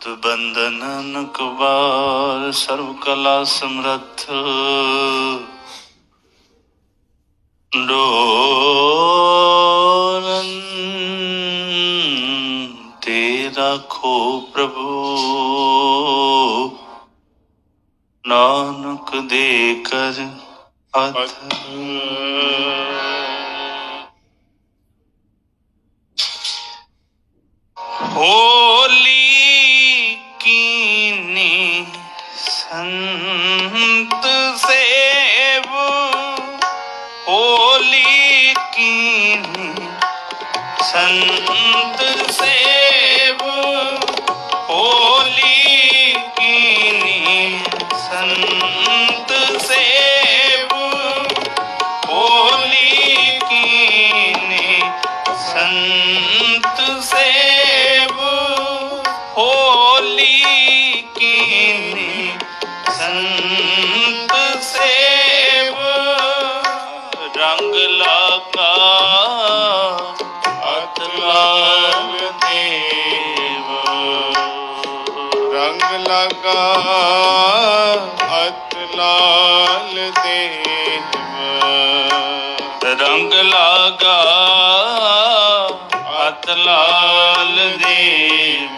ਤ ਬੰਦਨ ਨਕਬਾਰ ਸਰਵ ਕਲਾ ਸਮਰੱਥ। ਡੋਰਨ ਤੇ ਰੱਖੋ ਪ੍ਰਭੂ। ਨਾਨਕ ਦੇ ਕਰ ਹੱਥ। ਹੋਲੀ ਕੀਨੀ ਸੰਤ ਸੇਵ? ਹੋਲੀ ਕੀਨੀ ਸੰਤ ਸੇਵ? ਹੋਲੀ ਲਗਾ ਅਤ ਲਾਲ ਦੇਵ। ਰੰਗ ਲਾਗਾ ਅਤ ਦੇਵ।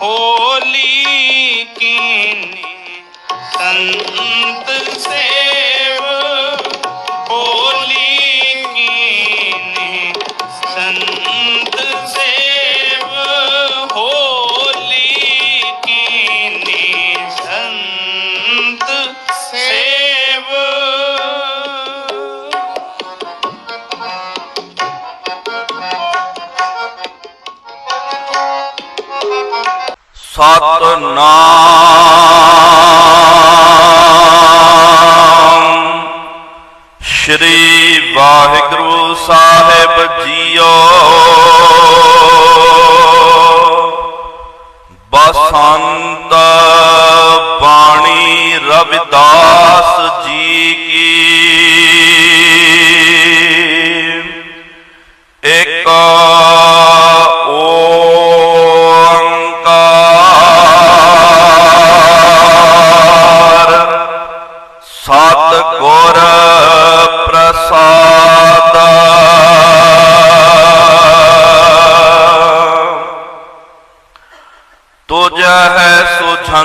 ਹੋਲੀ ਕੀਨੀ ਸੰਤ ਸੇਵ ਸਤਨਾਮ। ਸ਼੍ਰੀ ਵਾਹਿਗੁਰੂ ਸਾਹਿਬ ਜੀਓ। ਬਸੰਤ ਬਾਣੀ ਰਵਿਦਾਸ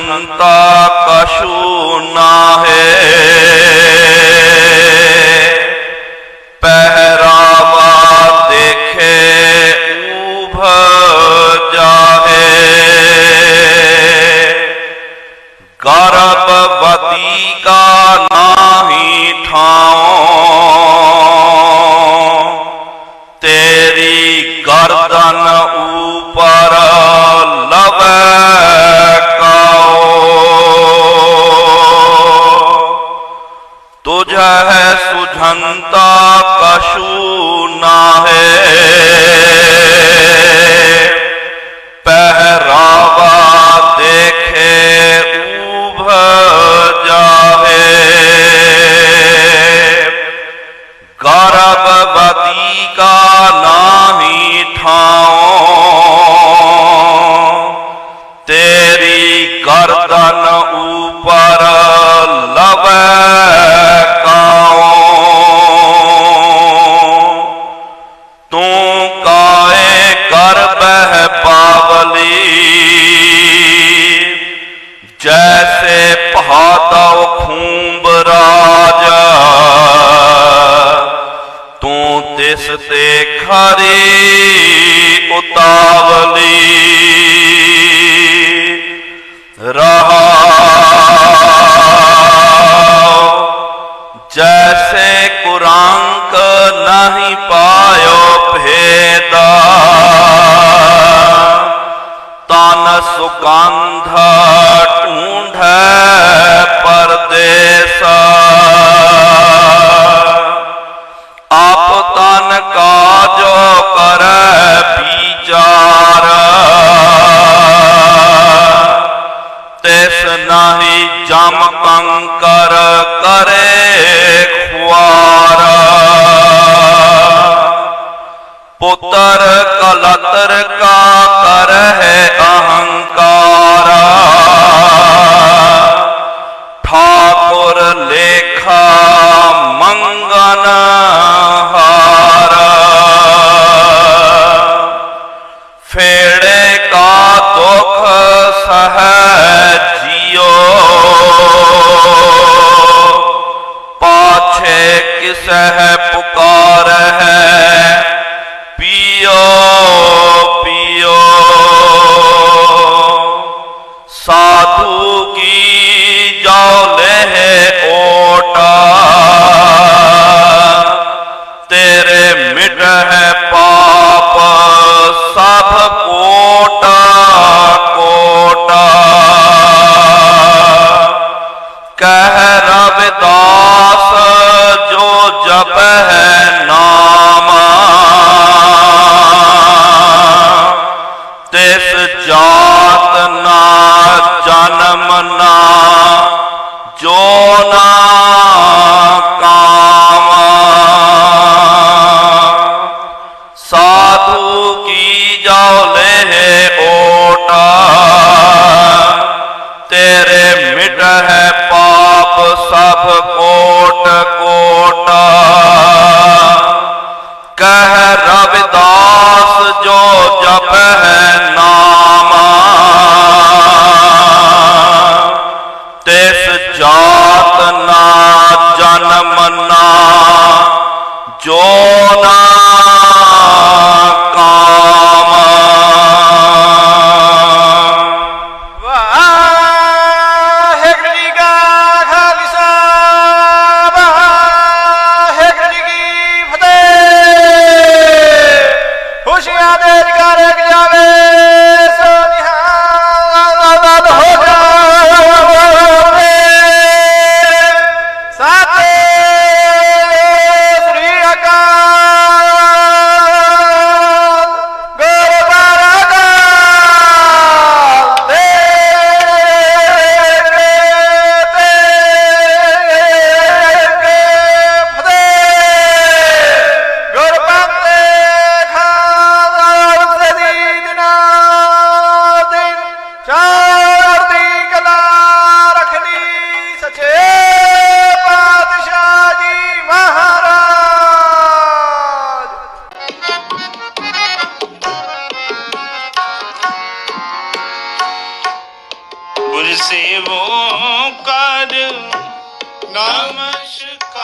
ਸੁਝੰਤਾ ਕਛੂ ਨਾਹੇ। ਪਹਿਰਾਵਾ ਦੇਖੇ ਉਭ ਜਾਹੇ। ਗਰਭਵਤੀ ਕਾ ਨਾਹੀ ਠਾਉ। ਤੇਰੀ ਗਰਦਨ ਤੁਝ ਹੈ ਸੁਝੰਤਾ ਕਛੂ ਨਾਹੇ। ਤਿਸ ਤੇ ਖਰੀ ਉਤਾਵਲੀ ਰਹਾ ਜੈਸੇ ਕੁਰੰਕ ਨਹੀਂ ਪਾਇਓ ਭੇਦਾ ਤਨ ਸੁਗੰਧ ਢੂੰਢੈ ਪਰਦੇਸ ਆਪ ਤਨ ਨਾਹੀ ਜਮ ਕੰਕਰ ਕਰੇ ਖੁਆਰ। ਪੁੱਤਰ ਕਲਤਰ ਕਾ ਕਰ ਹੈ ਅਹੰਕਾਰ। ਠਾਕੁਰ ਲੇਖਾ ਮੰਗਨਾ ਤੇਰੇ ਮਿਟ ਹੈ ਪਾਪ ਸਭ ਕੋਟ ਕੋਟਾ। ਕਹਿ ਰਵਿਦਾਸ ਜੋ ਜਪ ਹੈ ਕਰ ਨਮਸਕਾਰ